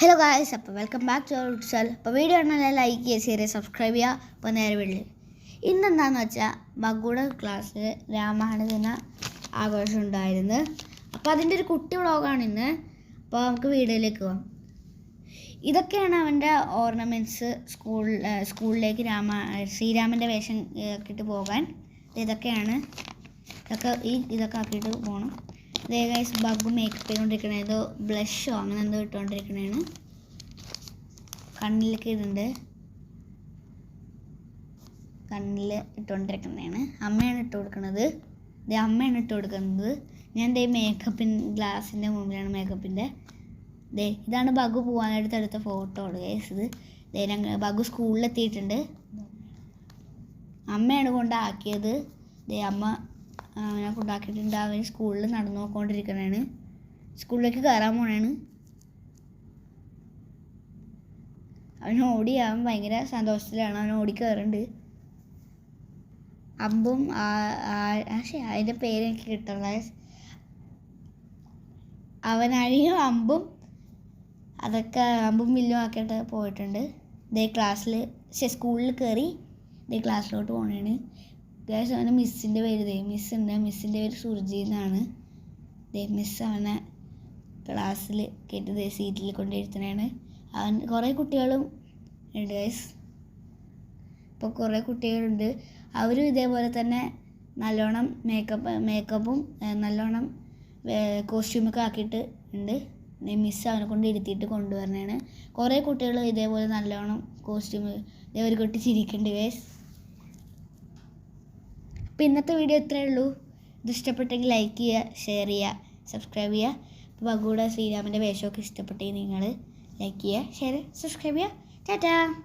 Hello guys അപ്പോൾ welcome back to our channel അപ്പോൾ video ആണെങ്കിൽ ലൈക്ക് ചെയ്യുക ചെയ്യുക സബ്സ്ക്രൈബ് ചെയ്യുക. അപ്പോൾ നേരെ വീട്ടിൽ ഇന്നെന്താണെന്ന് വെച്ചാൽ ബഗ്ഗുടെ ക്ലാസ്സിൽ രാമായണദിന ആഘോഷം ഉണ്ടായിരുന്നു. അപ്പോൾ അതിന്റെ ഒരു കുട്ടി വ്ളോഗാണ് ഇന്ന്. അപ്പോൾ നമുക്ക് വീഡിയോയിലേക്ക് പോകാം ഇതൊക്കെയാണ് അവന്റെ ഓർണമെന്റ്സ് സ്കൂൾ സ്കൂളിലേക്ക് രാമ ശ്രീരാമന്റെ വേഷം ആക്കിയിട്ട് പോകാൻ. ഇതൊക്കെയാണ്. ഇതൊക്കെ ഈ ഇതൊക്കെ ആക്കിയിട്ട് പോകണം ഗൈസ് ബഗ് മേക്കപ്പ് ചെയ്തുകൊണ്ടിരിക്കണേ ഏതോ ബ്ലഷോ അങ്ങനെ എന്തോ ഇട്ടുകൊണ്ടിരിക്കണേണ് കണ്ണിലൊക്കെ ഇടുന്നുണ്ട്. കണ്ണിൽ ഇട്ടുകൊണ്ടിരിക്കുന്നതാണ് അമ്മയാണ് ഇട്ട് കൊടുക്കുന്നത് ഇത് അമ്മയാണ് ഇട്ട് കൊടുക്കുന്നത്. ഞാൻ ദേ മേക്കപ്പിൻ ഗ്ലാസിന്റെ മുമ്പിലാണ് മേക്കപ്പിന്റെ ദേ ഇതാണ് ബഗ് പോകാനായിട്ട് എടുത്ത ഫോട്ടോ ഗൈസ് ഇത് ദേ ഞങ്ങൾ ബഗ് സ്കൂളിലെത്തിയിട്ടുണ്ട് അമ്മയാണ് കൊണ്ടാക്കിയത്. ദേ അമ്മ അവനെ കൊണ്ടാക്കിയിട്ടുണ്ട് അവൻ സ്കൂളിൽ നടന്നു പോയിക്കൊണ്ടിരിക്കണതാണ് സ്കൂളിലേക്ക് കയറാൻ പോണാണ്. അവൻ ഓടി അവൻ ഭയങ്കര സന്തോഷത്തിലാണ്. അവൻ ഓടി കയറുന്നുണ്ട് അമ്പും പക്ഷേ അതിന്റെ പേര് എനിക്ക് കിട്ടുള്ള അവനഴിയും അമ്പും അതൊക്കെ അമ്പും വില്ലും ആക്കിയിട്ട് പോയിട്ടുണ്ട്. ഇതേ ക്ലാസ്സിൽ പക്ഷേ സ്കൂളിൽ കയറി ഇതേ ക്ലാസ്സിലോട്ട് പോകണേണ് ഗൈസ് അവന്റെ മിസ്സിന്റെ പേര് ദേ മിസ് ഉണ്ട്. മിസ്സിന്റെ പേര് സുർജി എന്നാണ്. ദേ മിസ് അവനെ ക്ലാസ്സിൽ കയറ്റി ദേ സീറ്റിൽ കൊണ്ടിരുത്തണേണ് അവൻ കുറേ കുട്ടികളും ഉണ്ട് ഗൈസ് ഇപ്പോൾ കുറേ കുട്ടികളുണ്ട്. അവരും ഇതേപോലെ തന്നെ നല്ലോണം മേക്കപ്പ് മേക്കപ്പും നല്ലോണം കോസ്റ്റ്യൂമൊക്കെ ആക്കിയിട്ട് ഉണ്ട്. മിസ് അവനെ കൊണ്ട് ഇരുത്തിയിട്ട് കൊണ്ടുവരണേണ്. കുറേ കുട്ടികൾ ഇതേപോലെ നല്ലോണം കോസ്റ്റ്യൂം ഇതേ ഒരു കുട്ടി ചിരിക്കുന്നുണ്ട് ഗൈസ് അപ്പോൾ ഇന്നത്തെ വീഡിയോ ഇത്രയേ ഉള്ളൂ. ഇത് ഇഷ്ടപ്പെട്ടെങ്കിൽ ലൈക്ക് ചെയ്യുക ഷെയർ ചെയ്യുക സബ്സ്ക്രൈബ് ചെയ്യുക. അപ്പോൾ ഭഗൂഡ ശ്രീരാമന്റെ വേഷമൊക്കെ ഇഷ്ടപ്പെട്ടെങ്കിൽ നിങ്ങൾ ലൈക്ക് ചെയ്യുക ഷെയർ സബ്സ്ക്രൈബ് ചെയ്യുക. ടാറ്റാ.